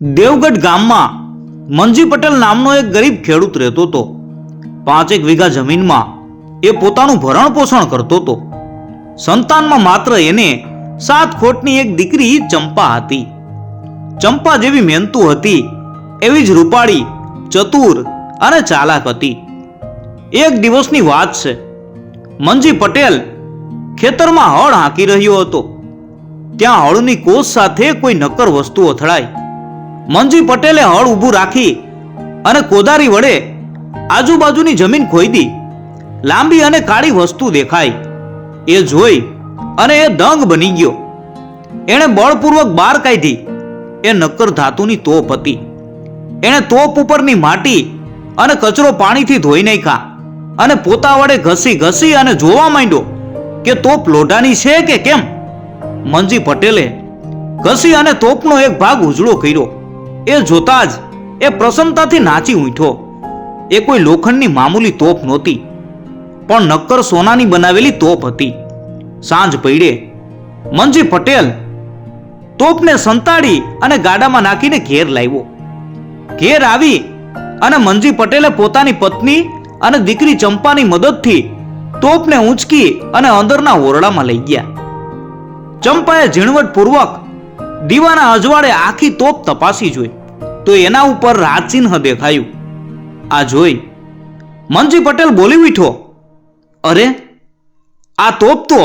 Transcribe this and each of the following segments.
દેવગઢ ગામમાં મંજી પટેલ નામનો એક ગરીબ ખેડૂત રહેતો હતો. પાંચેક વીઘા જમીનમાં એ પોતાનું ભરણ પોષણ કરતો હતો. સંતાનમાં માત્ર એને સાત ખોટની એક દીકરી ચંપા હતી. ચંપા જેવી મહેનતુ હતી, એવી જ રૂપાળી, ચતુર અને ચાલાક હતી. એક દિવસની વાત છે. મંજી પટેલ ખેતરમાં હળ હાંકી રહ્યો હતો. ત્યાં હળની કોષ સાથે કોઈ નક્કર વસ્તુ અથડાઈ. મંજી પટેલે હળ ઊભું રાખી અને કોદારી વડે આજુબાજુની જમીન ખોઈદી લાંબી અને કાળી વસ્તુ દેખાઈ. એ જોઈ અને એ દંગ બની ગયો. એણે બળપૂર્વક બહાર કાઢી. એ નક્કર ધાતુની તોપ હતી. એણે તોપ ઉપરની માટી અને કચરો પાણીથી ધોઈ નાખ્યા અને પોતા વડે ઘસી ઘસી અને જોવા માંડ્યો કે તોપ લોઢાની છે કે કેમ? મંજી પટેલે ઘસી અને તોપનો એક ભાગ ઉજળો કર્યો. એ જોતા જ એ પ્રસન્નતાથી નાચી ઉઠ્યો એ કોઈ લોખંડની મામૂલી તોપ નહોતી, પણ નક્કર સોનાની બનાવેલી તોપ હતી. સાંજ પૈડે મંજી પટેલ તોપને સંતાડી અને ગાડામાં નાખીને ઘેર લાવ્યો. ઘેર આવી અને મંજી પટેલે પોતાની પત્ની અને દીકરી ચંપાની મદદથી તોપને ઊંચકી અને અંદરના ઓરડામાં લઈ ગયા. ચંપાએ ઝીણવટપૂર્વક દીવાના અજવાળે આખી તોપ તપાસી જોઈ. તો એના ઉપર રાજચિહ્ન દેખાયું. આ જોઈ મનજી પટેલ બોલી ઉઠ્યો અરે, આ તોપ તો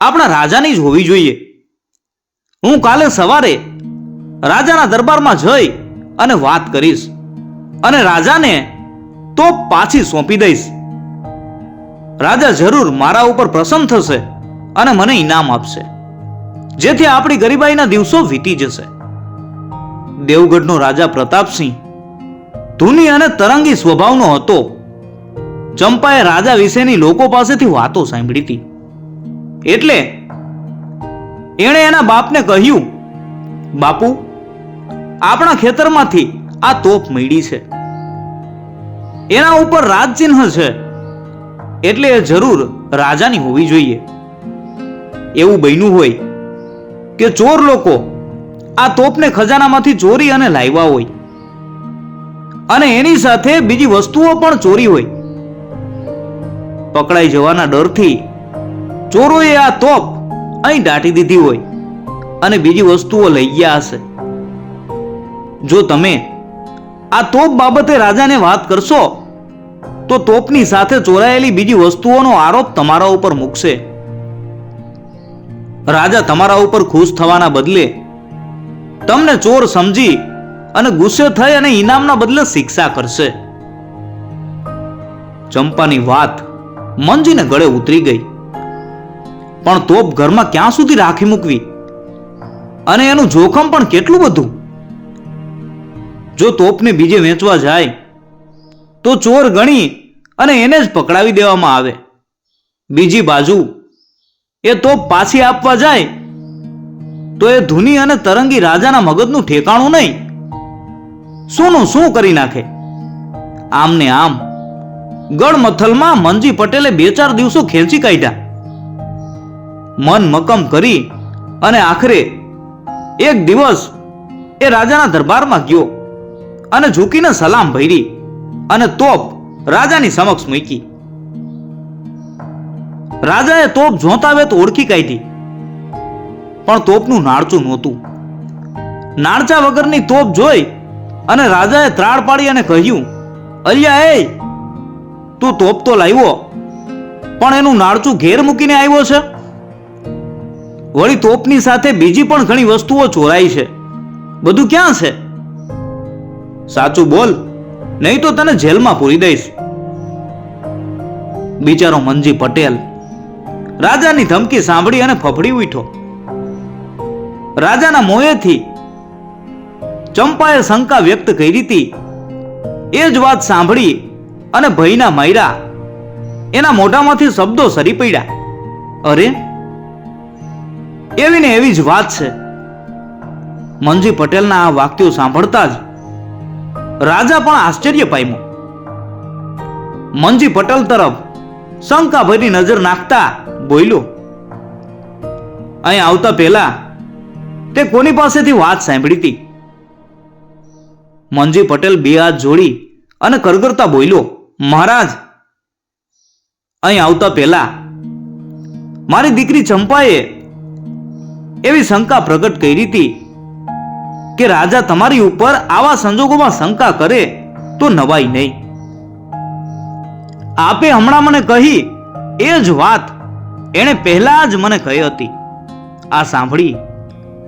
આપણા રાજાની જ હોવી જોઈએ. હું કાલે સવારે રાજાના દરબારમાં જઈ અને વાત કરીશ અને રાજાને તોપ પાછી સોંપી દઈશ. રાજા જરૂર મારા ઉપર પ્રસન્ન થશે અને મને ઇનામ આપશે. જેથી આપણી ગરીબાઈના દિવસો વીતી જશે. દેવગઢનો રાજા પ્રતાપસિંહ. ધૂની અને તરંગી સ્વભાવનો હતો. ચંપાએ રાજા વિશેની લોકો પાસેથી વાતો સાંભળી હતી. એટલે એણે એના બાપને કહ્યું, બાપુ, આપણા ખેતરમાંથી આ તોપ મળી છે. એના ઉપર રાજચિહ્ન છે. એટલે એ જરૂર રાજાની હોવી જોઈએ. એવું બન્યું હોય કે ચોર લોકો આ તોપને ખજાનામાંથી ચોરી અને લાવ્યા હોય. અને એની સાથે બીજી વસ્તુઓ પણ ચોરી હોય. પકડાઈ જવાના ડરથી ચોરોએ આ તોપ અહીં દાટી દીધી હોય અને બીજી વસ્તુઓ લઈ ગયા હશે. જો તમે આ તોપ બાબતે રાજાને વાત કરશો, તો તોપની સાથે ચોરાયેલી બીજી વસ્તુઓનો આરોપ તમારા ઉપર મૂકશે. રાજા તમારા ઉપર ખુશ થવાના બદલે તમને ચોર સમજી અને ગુસ્સે થઈ અને ઇનામના બદલે શિક્ષા કરશે. ચંપાની વાત મંજીને ગળે ઉતરી ગઈ. પણ તોપ ઘરમાં ક્યાં સુધી રાખી મૂકવી? અને એનું જોખમ પણ કેટલું બધું? જો તોપને બીજે વેચવા જાય, તો ચોર ગણી અને એને જ પકડાવી દેવામાં આવે. બીજી બાજુ, એ તોપ પાછી આપવા જાય તો એ ધૂની અને તરંગી રાજાના મગજનું ઠેકાણું નહીં. શુંનું શું કરી નાખે? આમ ને આમ. ગળમથલમાં મનજી પટેલે બે ચાર દિવસો ખેંચી કાઢ્યા. મન મકમ કરી અને આખરે એક દિવસ એ રાજાના દરબારમાં ગયો અને ઝૂકીને સલામ ભરી અને તોપ રાજાની સમક્ષ મૂકી. રાજાએ તોપ જોતા વેત ઓળખી કાઢી. પણ તોપનું નાળચું નહોતું. નાળચા વગરની તોપ જોઈ અને રાજાએ ત્રાળ પાડી અને કહ્યું, અલ્યા એ, તું તોપ તો લાવ્યો, પણ એનું નાળચું ઘેર મૂકીને આવ્યો છે? વળી તોપની સાથે બીજી પણ ઘણી વસ્તુઓ ચોરાઈ છે. બધું ક્યાં છે? સાચું બોલ, નહીં તો તને જેલમાં પૂરી દઈશ. બિચારો મનજી પટેલ રાજાની ધમકી સાંભળી અને ફફડી ઉઠ્યો. રાજાના મોએથી ચંપાએ શંકા વ્યક્ત કરી હતી. એ જ વાત સાંભળી અને ભયના માયરા એના મોઢામાંથી શબ્દો સરી પડ્યા. અરે, એવી ને એવી જ વાત છે. મંજી પટેલના આ વાક્યો સાંભળતા જ રાજા પણ આશ્ચર્ય પામ્યો. મંજી પટેલ તરફ શંકાભરી નજર નાખતા બોલ્યો, અહીં આવતા પહેલા તે કોની પાસેથી વાત સાંભળી હતી? મંજી પટેલ બે હાથ જોડી અને કરગરતા બોલ્યો, મહારાજ, અહીં આવતા પહેલા મારી દીકરી ચંપાએ એવી શંકા પ્રગટ કરી હતી કે રાજા તમારી ઉપર આવા સંજોગોમાં શંકા કરે તો નવાઈ નહીં. આપે હમણાં મને કહી એ જ વાત એણે પહેલા જ મને કહી હતી. આ સાંભળી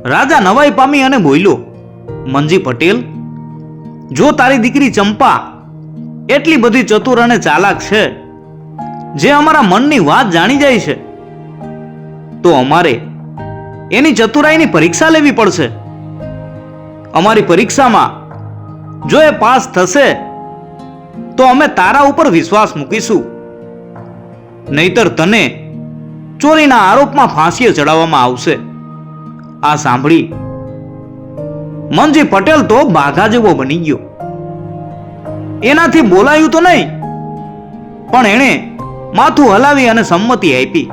રાજા નવાઈ પામી અને બોલ્યો, મંજી પટેલ, જો તારી દીકરી ચંપા એટલી બધી ચતુર અને ચાલાક છે, જે અમારા મનની વાત જાણી જાય છે, તો અમારે એની ચતુરાઈની પરીક્ષા લેવી પડશે. અમારી પરીક્ષામાં જો એ પાસ થશે, તો અમે તારા ઉપર વિશ્વાસ મૂકીશું. નહીતર તને ચોરીના આરોપમાં ફાંસીએ ચડાવવામાં આવશે. આ સાંભળી. મનજી પટેલ તો બાઘા જેવો બની ગયો. એનાથી બોલાયું તો નહીં, પણ એણે માથું હલાવી અને સંમતિ આપી.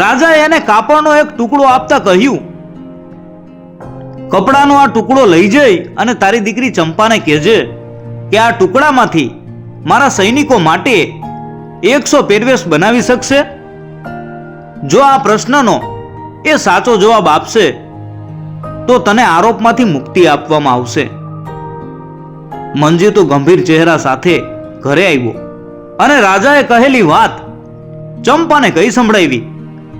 રાજાએ એને કાપડનો એક ટુકડો આપતા કહ્યું, કપડાનો આ ટુકડો લઈ જઈ અને તારી દીકરી ચંપાને કહેજે કે આ ટુકડામાંથી મારા સૈનિકો માટે એકસો પેરવેશ બનાવી શકશે? જો આ પ્રશ્નનો એ સાચો જવાબ આપશે તો તને આરોપમાંથી મુક્તિ આપવામાં આવશે. મંજી ગંભીર ચહેરા સાથે ઘરે આવ્યો અને રાજાએ કહેલી વાત ચંપાને કઈ સંભળાવી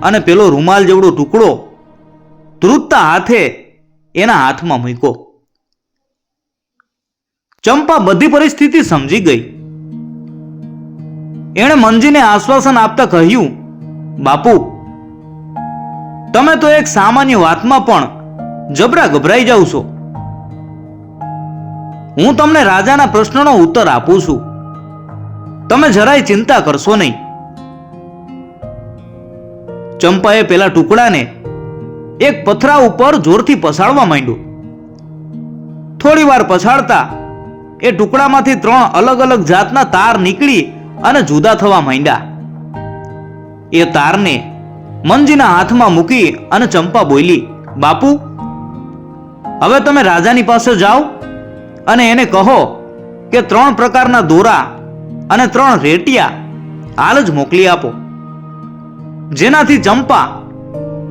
અને પેલો રૂમાલ જેવડો ટુકડો ધ્રુજતા હાથે એના હાથમાં મૂક્યો. ચંપા બધી પરિસ્થિતિ સમજી ગઈ. એણે મંજીને આશ્વાસન આપતા કહ્યું, બાપુ તમે તો એક સામાન્ય વાતમાં પણ જબરા ગભરાઈ જાવ છો. હું તમને રાજાના પ્રશ્નનો ઉત્તર આપું છું. તમે જરાય ચિંતા કરશો નહીં. ચંપાએ પેલા ટુકડાને એક પથરા ઉપર જોરથી પછાડવા માંડ્યો. થોડી વાર પછાડતા એ ટુકડામાંથી ત્રણ અલગ અલગ જાતના તાર નીકળી અને જુદા થવા માંડ્યા. એ તારને મંજીના હાથમાં મૂકી અને ચંપા બોલી, બાપુ, હવે તમે રાજાની પાસે જાઓ અને એને કહો કે ત્રણ પ્રકારના દોરા અને ત્રણ રેટિયા હાલ જ મોકલી આપો. જેનાથી ચંપા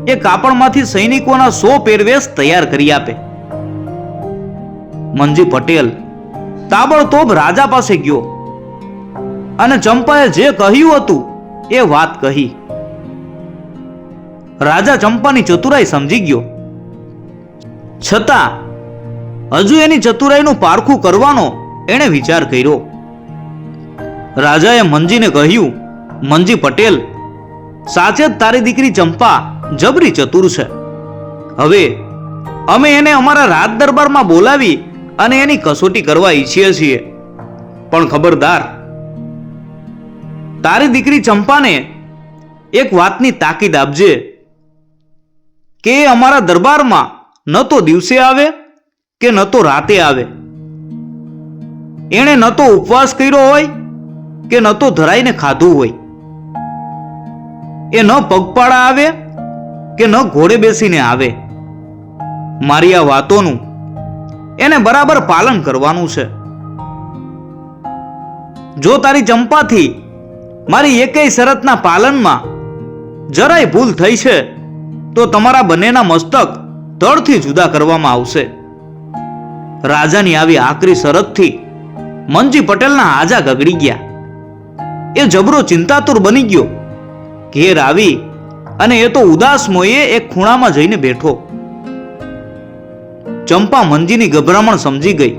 એ કાપડમાંથી સૈનિકોના સો પેરવેશ તૈયાર કરી આપે. મંજી પટેલ તાબડતોબ રાજા પાસે ગયો અને ચંપાએ જે કહ્યું હતું એ વાત કહી. રાજા ચંપાની ચતુરાઈ સમજી ગયો. છતાં, હજુ એની ચતુરાઈનું પારખું કરવાનો એણે વિચાર કર્યો. રાજાએ મંજીને કહ્યું, મંજી પટેલ, સાચે જ તારી દીકરી ચંપા જબરી ચતુર છે. હવે, અમે એને અમારા રાજ દરબારમાં બોલાવી અને એની કસોટી કરવા ઈચ્છીએ છીએ. પણ ખબરદાર, તારી દીકરી ચંપાને એક વાતની તાકીદ આપજે. કે અમારા દરબારમાં ન તો દિવસે આવે કે ન તો રાતે આવે? એણે ન તો ઉપવાસ કર્યો હોય કે ન તો ધરાઈને ખાધું હોય? એ ન પગપાળા આવે કે ન ઘોડે બેસીને આવે? મારી આ વાતોનું એને બરાબર પાલન કરવાનું છે. જો તારી ચંપાથી મારી એકેય શરતના પાલનમાં જરાય ભૂલ થઈ છે તો તમારા બંનેના મસ્તક તળથી જુદા કરવામાં આવશે. રાજાની આવી આકરી શરતથી મનજી પટેલના હાજા ગગડી ગયા. એ જબરો ચિંતાતુર બની ગયો. ઘેર આવી અને એ તો ઉદાસ મોયે એક ખૂણામાં જઈને બેઠો. ચંપા મનજીની ગભરામણ સમજી ગઈ.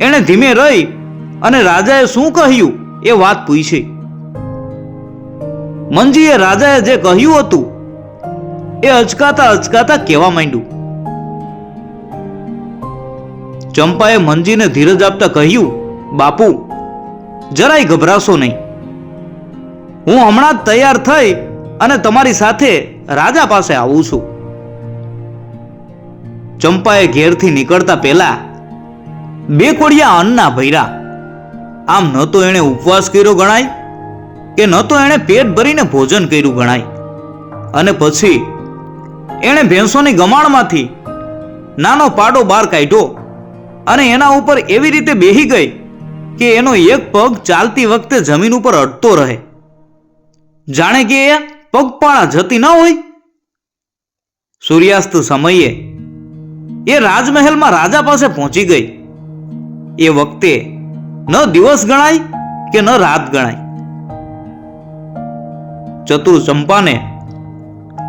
એણે ધીમે રહી અને રાજાએ શું કહ્યું એ વાત પૂછી. મનજીએ રાજાએ જે કહ્યું હતું એ અચકાતા અચકાતા કહેવા માંડ્યું. ચંપાએ મંજીને ધીરજ આપતા કહ્યું, બાપુ, જરાય ગભરાશો નહીં. હું હમણાં જ તૈયાર થઈ અને તમારી સાથે રાજા પાસે આવું છું. ચંપાએ ઘેરથી નીકળતા પહેલા બે કોડિયા અન્નના ભૈરા આમ ન તો એણે ઉપવાસ કર્યો ગણાય કે ન તો એણે પેટ ભરીને ભોજન કર્યું ગણાય. અને પછી એણે ભેંસોની ગમાણમાંથી નાનો પાડો બહાર કાઢ્યો અને એના ઉપર એવી રીતે બેહી ગઈ કે એનો એક પગ ચાલતી વખતે જમીન ઉપર અડતો રહે. જાણે કે એ પગપાળા જતી ન હોય? સૂર્યાસ્ત સમયે એ રાજમહેલમાં રાજા પાસે પહોંચી ગઈ. એ વખતે ન દિવસ ગણાય કે ન રાત ગણાય. ચતુર ચંપાને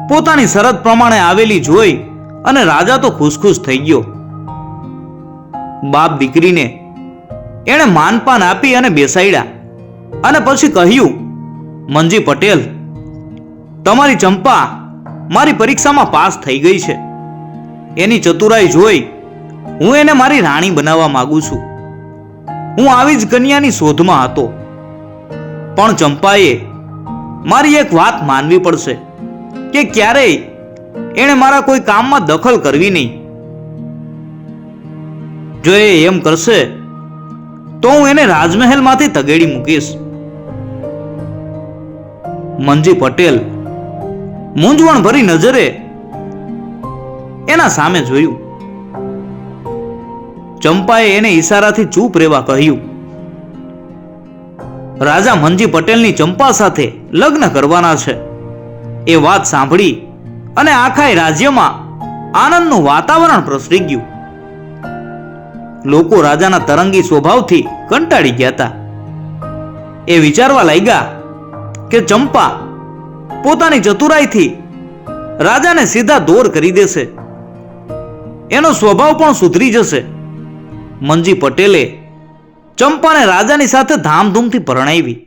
પોતાની શરત પ્રમાણે આવેલી જોઈ અને રાજા તો ખુશખુશ થઈ ગયો. બાપ દીકરીને એણે માનપાન આપી અને બેસાડ્યા અને પછી કહ્યું, મંજી પટેલ, તમારી ચંપા મારી પરીક્ષામાં પાસ થઈ ગઈ છે. એની ચતુરાઈ જોઈ હું એને મારી રાણી બનાવવા માગું છું. હું આવી જ કન્યાની શોધમાં હતો. પણ ચંપાએ મારી એક વાત માનવી પડશે. કે ક્યારેય એણે મારા કોઈ કામમાં દખલ કરવી નહીં. જો એ એમ કરશે, તો હું એને રાજમહેલમાંથી તગેડી મૂકીશ. મંજી પટેલ મૂંઝવણ ભરી નજરે એના સામે જોયું. ચંપાએ એને ઈશારાથી ચૂપ રહેવા કહ્યું. રાજા મંજી પટેલની ચંપા સાથે લગ્ન કરવાના છે. એ વાત સાંભળી અને આખા રાજ્યમાં આનંદનું વાતાવરણ પ્રસરી ગયું. લોકો રાજાના તરંગી સ્વભાવથી કંટાળી ગયા હતા. એ વિચારવા લાગ્યા કે ચંપા પોતાની ચતુરાઈથી રાજાને સીધા દોર કરી દેશે. એનો સ્વભાવ પણ સુધરી જશે. મંજી પટેલે ચંપાને રાજાની સાથે ધામધૂમથી પરણાવી.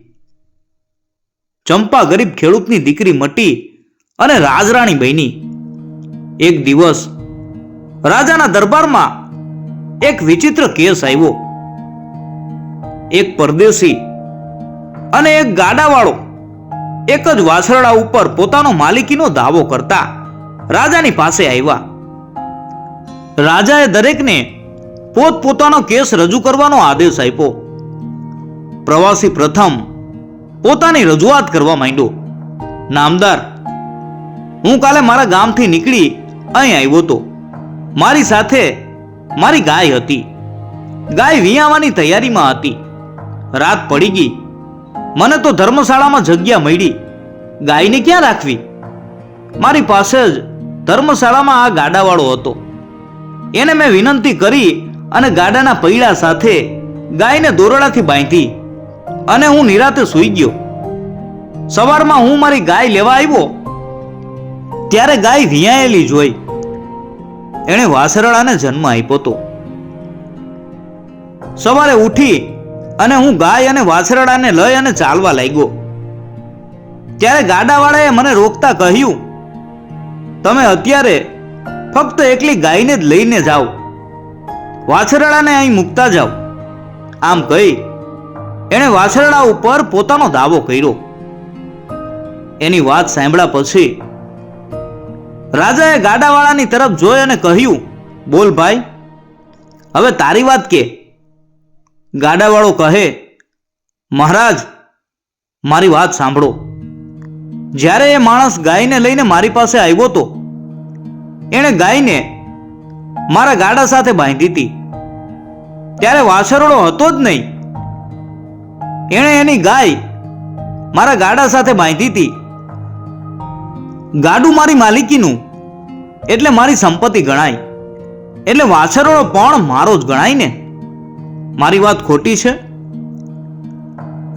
ચંપા ગરીબ ખેડૂતની દીકરી મટી અને રાજરાણી બની. એક દિવસ રાજાના દરબારમાં એક વિચિત્ર કેસ આવ્યો. એક પરદેશી અને એક ગાડાવાળો એક જ વાછરડા ઉપર પોતાનો માલિકીનો દાવો કરતા રાજાની પાસે આવ્યા. રાજાએ દરેકને પોતપોતાનો કેસ રજૂ કરવાનો આદેશ આપ્યો. પ્રવાસી પ્રથમ પોતાની રજૂઆત કરવા માંડ્યો. નામદાર હું કાલે મારા ગામથી નીકળી અહીં આવ્યો હતો મારી સાથે મારી ગાય હતી. ગાય વિયાવાની તૈયારીમાં હતી. રાત પડી ગઈ. મને તો ધર્મશાળામાં જગ્યા મળી. ગાયને ક્યાં રાખવી? મારી પાસે જ ધર્મશાળામાં આ ગાડાવાળો હતો. એને મેં વિનંતી કરી અને ગાડાના પૈડા સાથે ગાયને દોરડાથી બાંધી અને હું નિરાતે સૂઈ ગયો. સવારમાં હું મારી ગાય લેવા આવ્યો ત્યારે ગાય વિયાયેલી જોઈ એણે વાસરડાને જન્મ આપ્યો હતો. સવારે ઉઠી અને હું ગાય અને વાસરડાને લઈ અને ચાલવા લાગ્યો. ત્યારે ગાડાવાળાએ મને રોકતા કહ્યું, તમે અત્યારે ફક્ત એકલી ગાયને જ લઈને જાઓ. વાછરડાને અહીં મૂકતા જાઓ. આમ કહી એણે વાછરડા ઉપર પોતાનો દાવો કર્યો. એની વાત સાંભળ્યા પછી રાજાએ ગાડાવાળાની તરફ જોઈ અને કહ્યું, બોલ ભાઈ, હવે તારી વાત કે? ગાડાવાળો કહે, મહારાજ, મારી વાત સાંભળો. જ્યારે એ માણસ ગાયને લઈને મારી પાસે આવ્યો તો, એણે ગાયને મારા ગાડા સાથે બાંધી હતી. ત્યારે વાછરડો હતો જ નહીં. એણે એની ગાય મારા ગાડા સાથે બાંધી હતી. ગાડું મારી માલિકીનું. એટલે મારી સંપત્તિ ગણાય. એટલે વાછરડો પણ મારો જ ગણાય ને. મારી વાત ખોટી છે?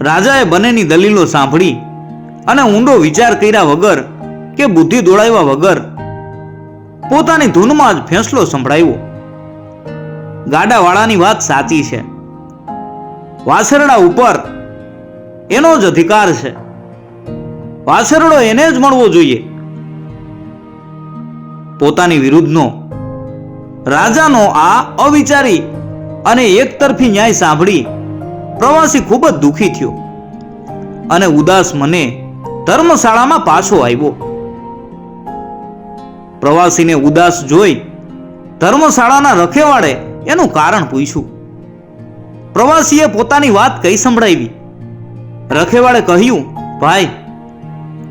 રાજાએ બંનેની દલીલો સાંભળી અને ઊંડો વિચાર કર્યા વગર કે બુદ્ધિ દોડાવ્યા વગર પોતાની ધૂનમાં જ ફેંસલો સંભળાવ્યો. ગાડાવાળાની વાત સાચી છે. વાછરડા ઉપર એનો જ અધિકાર છે. વાછરડો એને જ મળવો જોઈએ. પોતાની વિરુદ્ધનો. રાજાનો આ અવિચારી અને એકતરફી ન્યાય સાંભળી પ્રવાસી ખૂબ જ દુઃખી થયો અને ઉદાસ મને ધર્મશાળામાં પાછો આવ્યો. પ્રવાસીને ઉદાસ જોઈ ધર્મશાળાના રખેવાળે એનું કારણ પૂછ્યું. પ્રવાસીએ પોતાની વાત કઈ સંભળાવી? રખેવાળે કહ્યું, ભાઈ,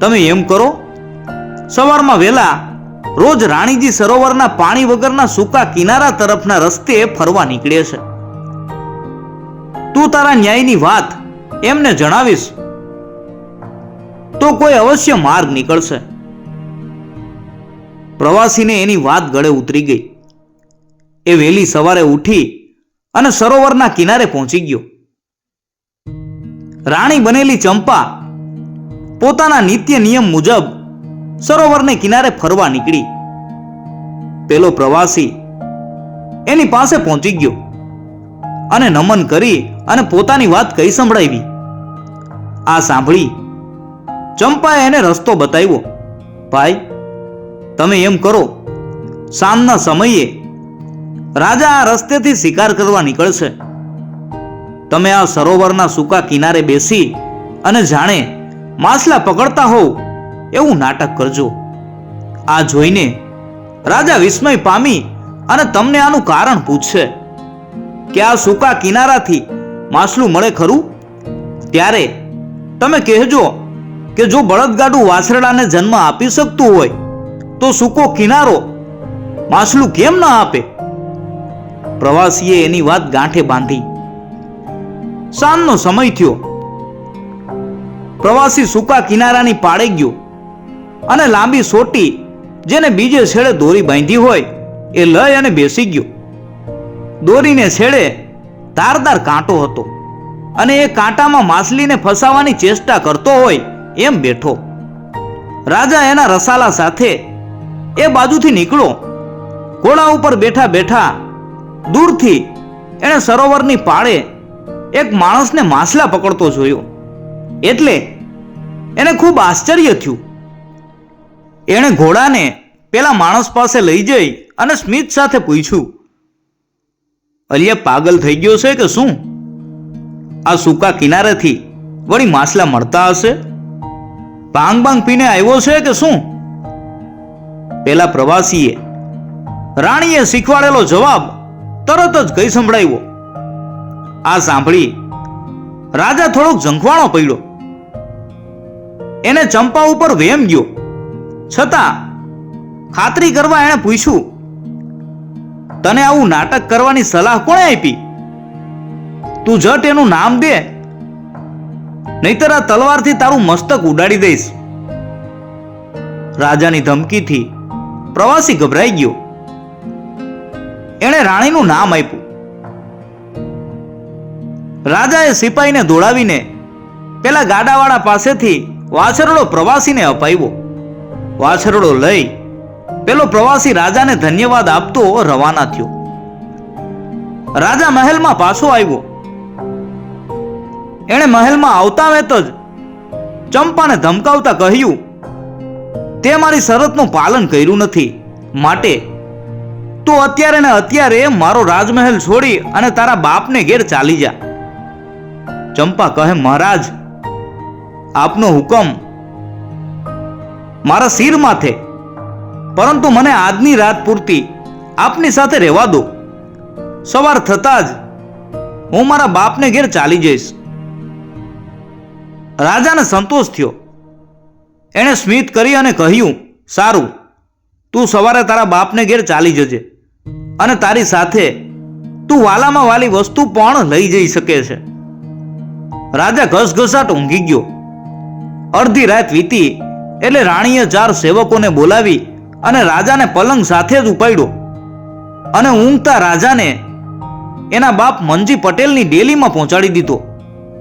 તમે એમ કરો, સવારમાં વહેલા રોજ રાણીજી સરોવરના પાણી વગરના સૂકા કિનારા તરફના રસ્તે ફરવા નીકળે છે. તું તારા ન્યાયની વાત એમને જણાવીશ. તો કોઈ અવશ્ય માર્ગ નીકળશે. પ્રવાસીને એની વાત ગળે ઉતરી ગઈ. એ વહેલી સવારે ઉઠી અને સરોવરના કિનારે પહોંચી ગયો. રાણી બનેલી ચંપા પોતાના નિત્ય નિયમ મુજબ સરોવરને કિનારે ફરવા નીકળી. પેલો પ્રવાસી એની પાસે પહોંચી ગયો અને નમન કરી અને પોતાની વાત કઈ સંભળાવી. આ સાંભળી ચંપાએ એને રસ્તો બતાવ્યો, ભાઈ, તમે એમ કરો, સાંજના સમયે રાજા આ રસ્તેથી શિકાર કરવા નીકળશે. તમે આ સરોવરના સૂકા કિનારે બેસી અને જાણે માછલા પકડતા હોવ. એવું નાટક કરજો. આ જોઈને રાજા વિસ્મય પામી અને તમને આનું કારણ પૂછશે. કે આ સૂકા કિનારાથી માછલું મળે ખરું? ત્યારે તમે કહેજો કે જો બળદગાડું વાછરડાને જન્મ આપી શકતું હોય, તો સૂકો કિનારો માછલું કેમ ન આપે? પ્રવાસીએ એની વાત ગાંઠે બાંધી. સાંજનો સમય થયો. પ્રવાસી સૂકા કિનારાની પાડે ગયો. અને લાંબી સોટી જેને બીજે છેડે દોરી બાંધી હોય એ લઈ અને બેસી ગયો. દોરીને છેડે ધારદાર કાંટો હતો અને એ કાંટામાં માછલીને ફસાવાની ચેષ્ટા કરતો હોય એમ બેઠો. રાજા એના રસાલા સાથે એ બાજુથી નીકળો. ઘોડા ઉપર બેઠા બેઠા દૂરથી એણે સરોવરની પાળે એક માણસને માછલા પકડતો જોયો. એટલે એને ખૂબ આશ્ચર્ય થયું એણે ઘોડાને પેલા માણસ પાસે લઈ જઈ અને સ્મિત સાથે પૂછ્યું, અલિયા, પાગલ થઈ ગયો છે કે શું? આ સૂકા કિનારેથી વળી માછલા મળતા હશે? ભાંગ ભાંગ પીને આવ્યો છે કે શું? પેલા પ્રવાસીએ રાણીએ શીખવાડેલો જવાબ તરત જ કઈ સંભળાવ્યો. આ સાંભળી રાજા થોડોક ઝંખવાણો પડ્યો. એને ચંપા ઉપર વેમ ગયો. છતાં ખાતરી કરવા એણે પૂછ્યું, તને આવું નાટક કરવાની સલાહ કોણે આપી? તું જટ એનું નામ દે, નહીતર આ તલવારથી તારું મસ્તક ઉડાડી દઈશ. રાજાની ધમકીથી પ્રવાસી ગભરાઈ ગયો. એણે રાણીનું નામ આપ્યું. રાજાએ સિપાહીને દોડાવીને પેલા ગાડાવાળા પાસેથી વાછરડો પ્રવાસીને અપાવ્યો. વાછરડો લઈ પેલો પ્રવાસી રાજાને ધન્યવાદ આપતો રવાના થયો. રાજા મહેલમાં પાછો આવ્યો. એણે મહેલમાં આવતા વેત જ ચંપાને ધમકાવતા કહ્યું, તે મારી શરતનું પાલન કર્યું નથી. માટે તું અત્યારે ને અત્યારે મારો રાજમહેલ છોડી અને તારા બાપને ઘેર ચાલી જા. ચંપા કહે, મહારાજ, આપનો હુકમ મારા શિર માથે. પરંતુ મને આજની રાત પૂરતી આપની સાથે રહેવા દો. સવાર થતાં જ હું મારા બાપને ઘેર ચાલી જઈશ. રાજાને સંતોષ થયો. એણે સ્મિત કરી અને કહ્યું, સારું, તું સવારે તારા બાપને ઘેર ચાલી જજે અને તારી સાથે તું વાલામાં વાલી વસ્તુ પણ લઈ જઈ શકે છે. રાજા ઘસઘસાટ ઊંઘી ગયો. અડધી રાત વીતી એટલે રાણીએ ચાર સેવકોને બોલાવી અને રાજાને પલંગ સાથે જ ઉપાડ્યો. અને ઊંઘતા રાજાને એના બાપ મનજી પટેલની ડેલીમાં પહોંચાડી દીધો.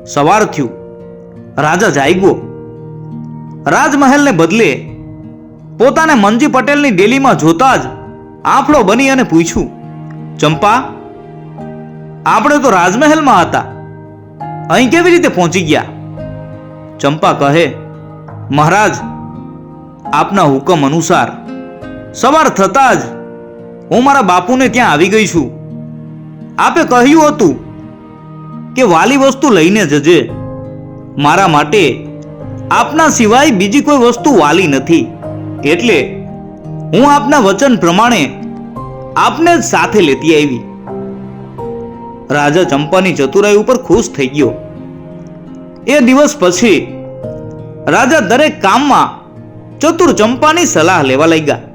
સવાર થયું. રાજા જાગ્યો. રાજમહેલને બદલે પોતાને મનજી પટેલની ડેલીમાં જોતા જ આફળો બની અને પૂછ્યું, ચંપા, આપણે તો રાજમહેલમાં હતા. અહીં કેવી રીતે પહોંચી ગયા? ચંપા કહે, મહારાજ આપના હુકમ અનુસાર. સવાર થતા જ હું મારા બાપુને ત્યાં આવી ગઈ છું. આપે કહ્યું હતું કે વાલી વસ્તુ લઈને જજે. મારા માટે આપના સિવાય બીજી કોઈ વસ્તુ વાલી નથી. એટલે હું આપના વચન પ્રમાણે આપને જ સાથે લેતી આવી. રાજા ચંપાની ચતુરાઈ ઉપર ખુશ થઈ ગયો. એ દિવસ પછી રાજા દરેક કામમાં ચતુર ચંપાની સલાહ લેવા લાગ્યા.